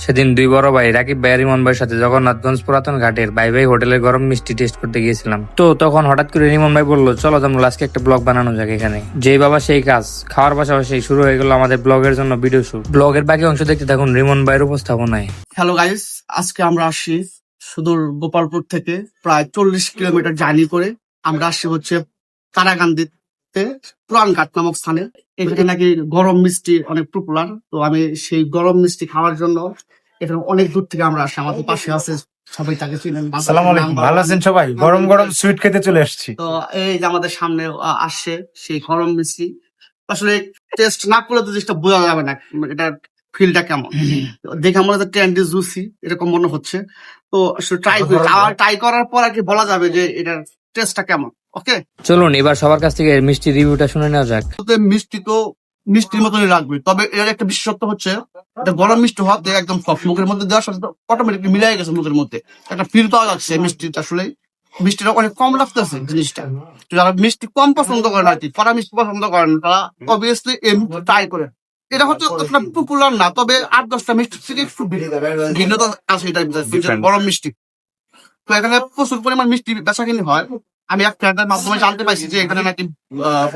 সেদিন দুই বড় ভাই রাকিব ভাই রিমন ভাইয়ের সাথে জগন্নাথগঞ্জ পুরাতন ঘাটের ভাই ভাই হোটেলের গরম মিষ্টি টেস্ট করতে গিয়েছিলাম। তো তখন হঠাৎ করে রিমন ভাই বলল, চলো তোমরা আজকে একটা ব্লগ বানানো যাক এখানে। যেই বাবা সেই কাজ, খাওয়ার পাশাপাশি শুরু হয়ে গেল আমাদের ব্লগের জন্য ভিডিও শুট ব্লগের বাকি অংশ দেখতে থাকুন রিমন ভাইয়ের উপস্থাপনায়। হ্যালো গাইস আজকে আমরা আসছি সুদূর গোপালপুর থেকে প্রায় চল্লিশ কিলোমিটার জার্নি করে। আমরা আসছি হচ্ছে তারাকান্দিতে পুরান ঘাট নামক স্থানে। এখানে নাকি গরম মিষ্টি অনেক পপুলার তো আমি সেই গরম মিষ্টি খাওয়ার জন্য এখানে অনেক দূর থেকে আমরা আসছি আমাদের পাশে আছে সবাই তাকে চিনেন ভালো আছেন সবাই? গরম গরম সুইট খেতে চলে আসছি। তো এই যে আমাদের সামনে আসছে সেই গরম মিষ্টি। আসলে টেস্ট না করলে তো জিনিসটা বোঝা যাবে না এটা ফিলটা কেমন। দেখে মনে হচ্ছে ট্রেন্ডি জুসি এরকম মনে হচ্ছে। তো ট্রাই ট্রাই করার পর আর কি বলা যাবে যে এটার টেস্টটা কেমন। ওকে চলুন এবার সবার কাছ থেকে মিষ্টি রিভিউটা শুনে নেওয়া যাক। তো মিষ্টি তো মিষ্টির মতনই রাখবে তবে এর একটা বিশেষত্ব হচ্ছে এটা গরম মিষ্টি হওয়াতে একদম সফট মুখের মধ্যে দেওয়ার সাথে অটোমেটিকলি মিলাই গেছে মুখের মধ্যে। একটা ফিল পাওয়া যাচ্ছে মিষ্টিটা আসলে মিষ্টিটা অনেক কম লাগতেছে জিনিসটা। যারা মিষ্টি কম পছন্দ করেন আর কি কড়া মিষ্টি পছন্দ করেন তারা অবভিয়াসলি এই ট্রাই করে এটা হচ্ছে অতটা পপুলার না তবে আট দশটা মিষ্টি থেকে একটু ভিন্ন- ভিন্নতা আছে ভিতরে, গরম মিষ্টি। তো এখানে প্রচুর পরিমাণ মিষ্টি বেচা কিনি হয়। আমি এক ফ্রেন্ডের মাধ্যমে জানতে পাইছি যে এখানে নাকি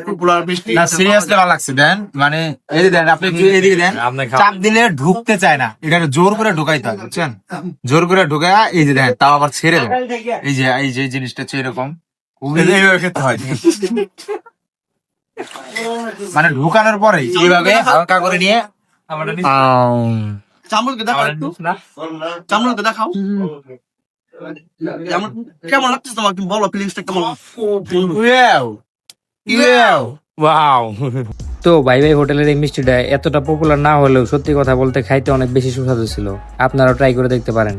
পপুলার মিষ্টি না সিরিয়াসলি ভালো লাগছে দেন মানে এই যে দেন আপনি এদিকে দেন। চাপ দিলে ঢুকতে চায় না। এটা জোর করে ঢুকাইতে হয় বুঝছেন? জোর করে ঢুকায় এই যে দেন তাও আবার ছেড়ে দেন এই যে এই যে জিনিসটা হচ্ছে এরকম। খেতে হয়। মানে ঢুকানোর পরে এইভাবে হালকা করে নিয়ে চামড়কে দেখাও চামড়কে দেখাও। কেমন লাগছে তোমার তুমি বলো ফিলিংসটা কেমন! ওয়াও। তো ভাই ভাই হোটেলের এই মিষ্টিটা এতটা পপুলার না হলেও সত্যি কথা বলতে খাইতে অনেক বেশি সুস্বাদু ছিল। আপনারাও ট্রাই করে দেখতে পারেন।